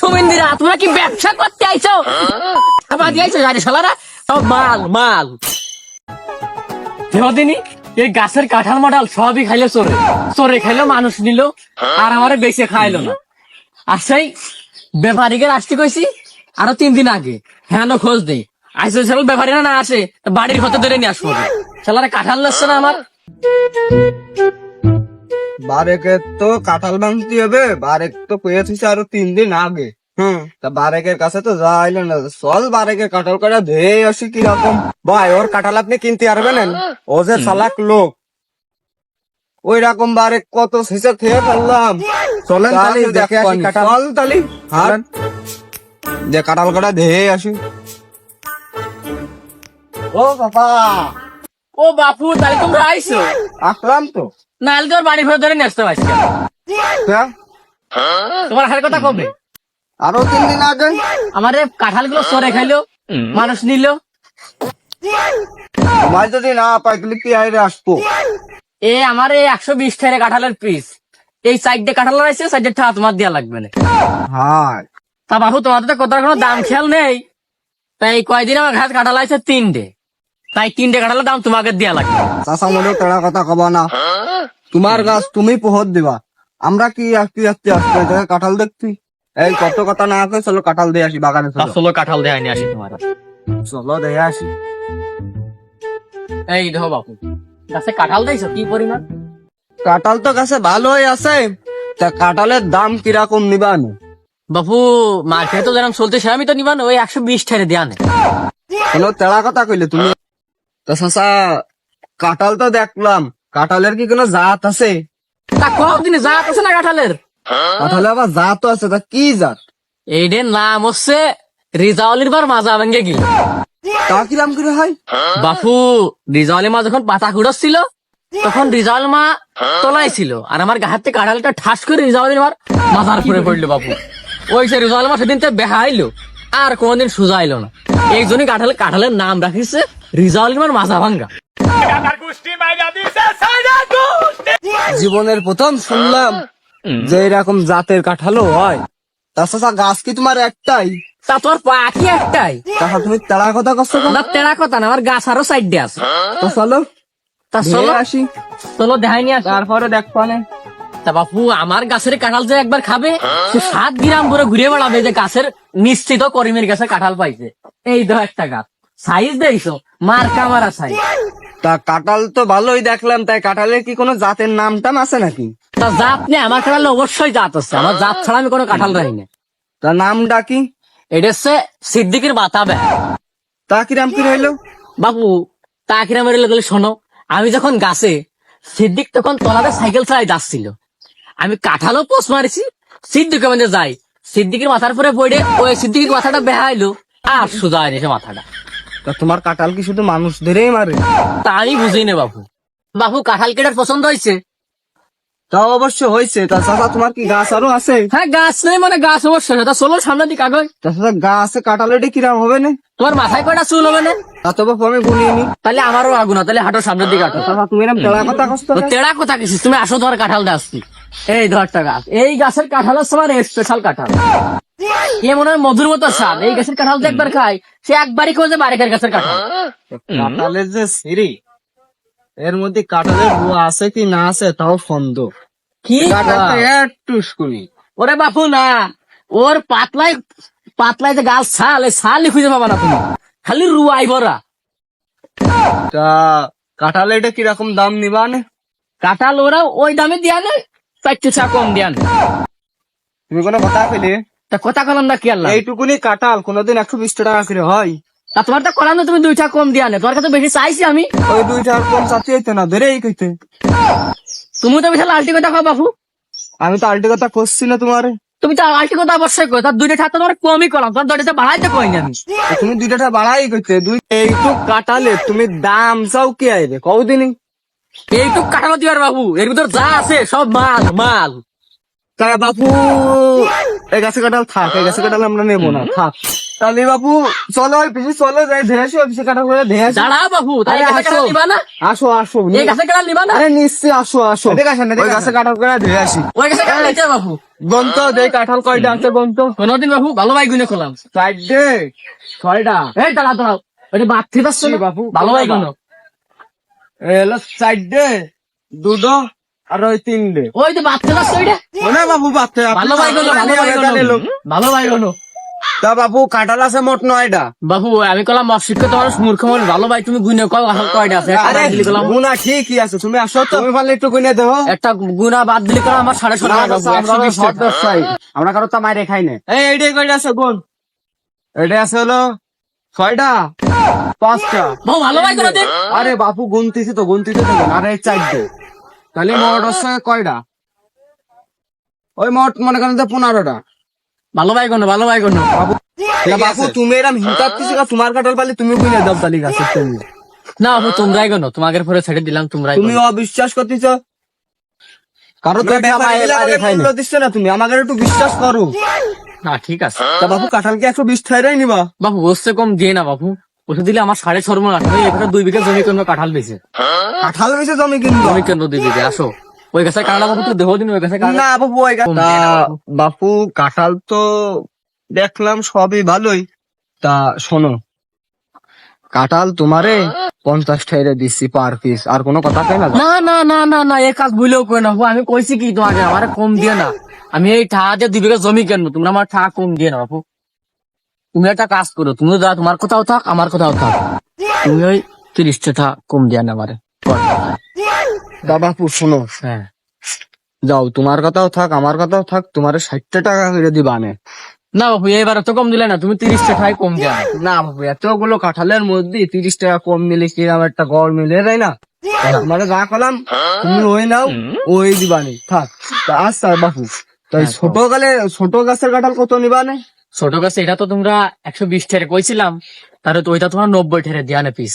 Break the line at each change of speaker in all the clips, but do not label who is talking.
সুমিন্দিরা তোমরা কি ব্যবসা করতে আইছো? গাড়ি সব মাল মাল। এই গাছের মাঠাল সবই খাইলে চোরে। চোরে মানুষ নিল, আর আমার বেঁচে খাইলো না। আর সেই ব্যাপারীকে আসতে কইছি, আরও তিন দিন আগে। হ্যাঁ খোঁজ দেই আইসো, সেল ব্যাপারীরা না আসে, বাড়ির হতে ধরে নিয়ে আসব। শালারা কাঁঠাল লাগছে না আমার?
বারেকে তো কাঁঠাল ভাঙতে হবে বারেক তো পেয়েছিস আরও তিন দিন আগে। হুম। তা বারেকের কাছে তো যাওয়া না চল বারেকের কাঁঠাল কাটা ধেয়ে আসি কীরকম। ভাই ওর কাঁঠাল আপনি কিনতে পারবেন ও যে চালাক লোক। ওই রকম বারেক কত শেষে খেয়ে ফেললাম। চলেন তালি দেখে আসি কাঁঠাল। তালি হার যে কাঁঠাল কাটা ধেয়ে আসি। ও বাবা।
ও বাপু তাহলে তোমরা আইসো।
আসলাম তো।
নাহলে তোর বাড়ি ফেরত ধরে নিয়ে আসতে পারছি
হ্যাঁ?
তোমার হার কথা কবে?
আরও তিন দিন আগে?
আমারে কাঁঠালগুলো সরে খাইলো মানুষ নিল।
তোমায় যদি না পাই তাহলে কি আইরে আসব।
এ আমার এই একশো বিশ টাকা কাঁঠালের পিস। এই সাইডে কাঁঠাল আছে সাইডে ঠা তোমার দেওয়া লাগবে না। তা বাবু তোমাদের তো কোথাও কোনো দাম খেয়াল নেই। তাই কয়দিন আমার ঘাস কাঁঠাল আছে তিনটে। তাই তিনটে কাঁঠালের দাম তোমাকে দেওয়া লাগবে
চাষা মনেও তেরা কথা কব না। তোমার গাছ তুমি পোহর দিবা। আমরা কি আসতে আসতে আসতে কাঁঠাল দেখছি? এই কত কথা না আছে চলো কাঁঠাল দিয়ে আসি বাগানে চলো।
ষোলো কাঁঠাল দেয় নিয়ে আসি তোমার
চলো দিয়ে আসি।
এই দেখো বাপু গাছে কাঁঠাল দিয়েছ কি পরিমাণ?
কাঁঠাল তো গাছে ভালোই আছে তা কাঁঠালের দাম কীরকম নিবান
বাপু মার্কেটে তো যেরকম চলতেছে আমি তো নিবান ওই একশো বিশ টাকা দেওয়া নেই
কোনো তেরা কথা কইলে তুমি। তা কাঁঠাল তো দেখলাম। কাঁঠালের কি কোনো জাত আছে?
তা জাত আছে না কাঁঠালের?
কাঁঠালে আবার জাতও আছে তা কি জাত?
নাম হচ্ছে রিজাউলির বার মাজা ভেঙে গেল।
তা কিরাম করে হয়?
বাপু রিজাউলি মা যখন পাতা কুড়াচ্ছিল তখন রিজাউল মা তোলাই ছিল আর আমার গাহার থেকে কাঁঠালটা ঠাস করে রিজাউলির মার মাথার পরে পড়ল বাপু। ওই সে রিজাউল মা সেদিন তো বেহাইলো আর কোনদিন সুজাইলো না। এই জন্যই কাঁঠাল কাঁঠালের নাম রাখিছে মার মাজা ভাঙ্গা।
জীবনের প্রথম শুনলাম যে এরকম জাতের কাঁঠালও হয়। তাছাড়া গাছ কি তোমার একটাই?
তা তোর পাখি একটাই?
তাহা তুমি তেড়া কথা করছ
না তেরা কথা না আমার গাছ আরও সাইড দিয়ে আছে।
তো চলো
তা চলো
আসি।
চলো দেখাই নিয়ে আসো।
তারপরে দেখ পানে
তা বাপু আমার গাছের কাঁঠাল যে একবার খাবে সে সাত গ্রাম করে ঘুরে বেড়াবে যে গাছের নিশ্চিত করিমের গাছে কাঁঠাল পাইছে। এই তো একটা গাছ। সাইজ দেখছ? মার কামারা
তা কাঁঠাল তো ভালোই দেখলাম তাই কাঁঠালের কি কোনো জাতের নাম টাম আছে নাকি?
তা জাত নেই আমার কাঁঠাল অবশ্যই জাত আছে আমার জাত ছাড়া আমি কোনো কাঁঠাল রাখি না।
তা নামটা কি?
এটা হচ্ছে সিদ্দিকের বাতা
তা কিরাম কি রইল?
বাপু তা কিনা মেরে গেলে শোনো আমি যখন গাছে সিদ্দিক তখন তলাতে সাইকেল চালাই যাচ্ছিল। আমি কাঁঠালও পোষ মারিছি সিদ্দিকের মধ্যে যাই। সিদ্দিকের মাথার পরে পড়ে ওই সিদ্দিকের মাথাটা বেহাইলো আর সোজা সে মাথাটা।
তা তোমার কাঁঠাল কি শুধু মানুষদেরই মারে?
তা আমি বুঝি না বাপু। বাপু কাঁঠাল কেটার পছন্দ হয়েছে?
তা অবশ্য হয়েছে। তা চাচা তোমার কি গাছ আরও আছে?
হ্যাঁ গাছ নেই মানে গাছ অবশ্যই তা চলো সামনের দিকে আগে
তাছাড়া গাছে কাঁঠালের কিরাম হবে না?
তোমার মাথায় কয়টা চুল হবে না?
তা তো বাপু আমি গুনিনি
তাহলে আমারও আগুন তাহলে হাঁটো সামনের দিকে হাঁটো
চাচা তুমি এরকম তেড়া কথা
তো তেড়া কথা কিছু তুমি আসো ধর কাঁঠালটা আসছি এই ধরটা গাছ এই গাছের কাঁঠাল হচ্ছে স্পেশাল কাঁঠাল। এ মনে হয় মধুর মতো স্বাদ। এই গাছের কাঁঠাল যে একবার খাই সে একবারই খোঁজে বারেকের গাছের কাঁঠাল।
কাঁঠালের যে সিঁড়ি এর মধ্যে কাঁঠালের রুয়া আছে কি না আছে তাও সন্দেহ
কি
একটু শুনি
ওরে বাপু না। ওর পাতলায় পাতলায় যে গাছ ছাল এই ছালই খুঁজে পাবা না তুমি। খালি রুয়াই ভরা।
তা কাঁঠালে এটা কীরকম দাম নিবা না?
কাঁঠাল ওরা ওই দামে দিয়া নেই চারটে চা কম
তুমি কোনো কথা পেলে
তা কথা কলাম না কি আল্লাহ?
এইটুকুনি কোনোদিন একশো বিশ টাকা করে হয়।
তা তোমার তো কলাম না তুমি দুইটা কম দিয়া তোমার কাছে বেশি চাইছি আমি।
ওই দুইটা কম চাচ্ছি হইতে না ধরে এই কইতে।
তুমি তো বিশাল আলটি কথা কও বাপু।
আমি তো আলটি কথা করছি না তোমার।
তুমি তো আলটি কথা অবশ্যই কো তার দুইটা ছাত্র তোমার কমই করলাম তোমার দুইটা বাড়াইতে কইনি আমি?
তুমি দুইটা বাড়াই কইতে দুই এইটুক কাঁঠালে তুমি দাম চাও কি আইবে? কদিনই
এইটুক কাটানো দিবার বাবু? এর ভিতর যা আছে সব মাল মাল।
তা বাপু এই গাছে কাঁঠাল থাক এই গাছে কাঁঠাল আমরা নেব না থাক। তাহলে বাপু চলো ওই পিছিয়ে চলো যাই ধেয়ে আসি পিছিয়ে কাঁঠাল করে ধেয়ে আসি।
দাঁড়াও বাপু
আরে
গাছে
আসো।
নিবা না?
আসো আসো
এই গাছে কাঁঠাল নিবা না?
আরে নিশ্চয় আসো আসো। ওই গাছে কাঁঠাল করে ধেয়ে আসি।
ওই গাছে কাঁঠাল নিতে বাপু।
গন্ত দেই কাঁঠাল কয়টা আছে গন্ত
কোনদিন বাপু ভালো ভাই গুনে খোলাম।
চারটে ছয়টা।
এই দাঁড়া দাঁড়াও। ওটা পারছ না?
বাপু,
ভালো ভাই গুনো।
এ হলো চারটে দুটো আর ওই তিনটে।
ওই তো ওইটা?
না বাবু বাচ্চা
ভালো ভাই গুনো ভালো ভাই গুনো ভালো ভাই গুনো
তা বাবু কাঁঠাল আছে মোট নয়টা।
বাবু আমি কলাম অশিক্ষিত মানুষ মূর্খ মানুষ। ভালো ভাই তুমি গুনে আসল কয়টা আছে? কলাম
ঠিকই আছে তুমি আসো তো। তুমি পারলে একটু গুনে দেবো
একটা গুনা বাদ দিলি কলাম আমার সাড়ে টাকা।
আমরা কারও তো মাইরে খাই না। এই এইটাই কয়টা আছে গুন এটা আছে হলো ছয়টা? পাঁচটা।
ভালো ভাই
আরে বাপু গুনতেছি তো গুনতেছি তো। আরে চারটে। তাহলে মোট হচ্ছে কয়টা? ওই মোট মনে করেন পনেরোটা।
ভালো ভাই গুনো ভালো ভাই
তা বাপু তুমি এরম হিসাবতেছি না তোমার কাঁঠাল পালি তুমি গুনে দাও তালি গাছে তুমি।
না বাবু তোমরাই গুনো তোমাকে পরে ছেড়ে দিলাম তোমরাই
তুমি। অবিশ্বাস করতেছ? কারও তো দিচ্ছে না তুমি আমাকে একটু বিশ্বাস করো।
না ঠিক আছে।
তা বাপু কাঁঠালকে একশো বিশ নিবা।
বাবু বসতে কম দিয়ে না ওষুধ দিলে আমার সাড়ে ছর মন এখানে দুই বিঘা জমি কেন কাঁঠাল বেছে
কাঁঠাল বেশি জমি কিনবো?
জমি কেন দুই বিঘা আসো। ওই গাছে কাঁঠাল বাবু তো দেহ দিন ওই গাছে
না বাপু ওই
বাপু।
বাপু কাঁঠাল তো দেখলাম সবই ভালোই। তা শোনো কাঁঠাল তোমারে পঞ্চাশ ঠাইরে দিচ্ছি পার পিস আর কোনো কথা কেন
না? না না না না এ কাজ ভুলেও কই না আমি কইছি কি তোমাকে আমার কম দিয়ে না। আমি এই ঠা দিয়ে দুই বিঘা জমি কেন তোমরা আমার ঠা কম দিয়ে না বাবু তুমি একটা কাজ করো তুমি যা তোমার কোথাও থাক আমার কোথাও থাক। তুমি ওই তিরিশটা ঠা কম দিয়ে না আমারে।
বাপু শোনো।
হ্যাঁ।
যাও তোমার কথাও থাক আমার কথাও থাক তোমার ষাটটা টাকা করে দিবা নে
না বাবু এবার তো কম দিলে না তুমি তিরিশটা ঠাই কম দিয়ে না
বাবু এতগুলো কাঁঠালের মধ্যে তিরিশ টাকা কম নিলে কি আমার একটা গড় মিলে যায় না? তোমার যা করলাম তুমি ওই নাও ওই দিবানি থাক আচ্ছা বাপু। তাই
হ্যাঁ,
ছোট গালে ছোট গাছের কাঁঠাল কত নিবানে
ছোট গাছে এটা তো তোমরা একশো বিশ ঠেরে কইছিলাম তাহলে তো ওইটা তোমার নব্বই ঠেরে দিয়া না পিস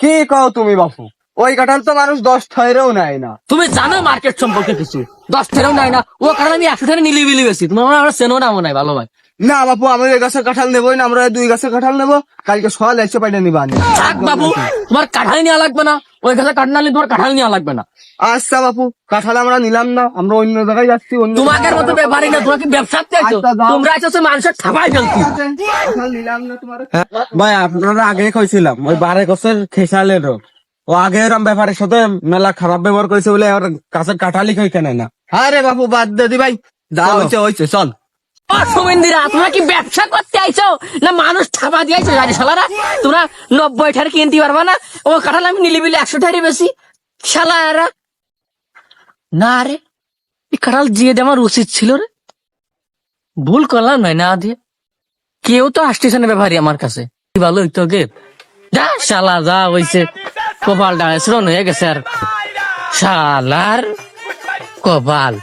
কি কও তুমি বাপু? ওই কাঁঠাল তো মানুষ দশ ঠেরেও নেয় না।
তুমি জানো মার্কেট সম্পর্কে কিছু? দশ ঠেরেও নাই না। ও কারণ আমি একশো ঠেরে নিলি বিলি বেশি। তোমার মনে আমার চেনো নামও নাই ভালো ভাই
না বাপু আমি ওই গাছের কাঁঠাল নেবোই না আমরা দুই গাছের কাঁঠাল নেব। কালকে সকাল পাইটা নিবানি
থাক বাবু তোমার কাঁঠাল নেওয়া লাগবে না। ওই গাছে কাঁঠাল তোমার কাঁঠাল নেওয়া লাগবে না।
আচ্ছা বাপু কাঁঠাল আমরা নিলাম না আমরা অন্য জায়গায় যাচ্ছি অন্য
তোমাকে মতো ব্যাপারই না তোমাকে ব্যবসাতে আইছো
আচ্ছা,
তোমরা আইছো মানুষের ঠাপাই ফেলছি
নিলাম না তোমার।
ভাই আপনারা আগে কইছিলাম ওই বারে গছের খেসালেরও। ও আগে এরম ব্যাপারের সাথে মেলা খারাপ ব্যবহার করেছে বলে ওর কাছের কাঠালি কই কেনে না।
আরে বাপু বাদ দে দি ভাই।
চলো।
হয়েছে হয়েছে চল।
তোমরা কি ব্যবসা করতে আইছো? না মানুষ ঠাপা দিয়ে আইছো গাড়ি শালারা তোমরা নব্বই ঠারে কিনতে পারবা না? ও কাঁঠাল আমি নিলি বিলি একশো ঠারে বেশি। শালারা না রে, এই কাঁঠাল দিয়ে আমার উচিত ছিল রে। ভুল করলাম নয়, না দিয়ে। কেউ তো আসতেছে না ব্যাপারই আমার কাছে। কি ভালো হইতো গে। যা, শালা যা কপাল ডাঙায় শ্রণ হয়ে গেছে আর। শালার কপাল।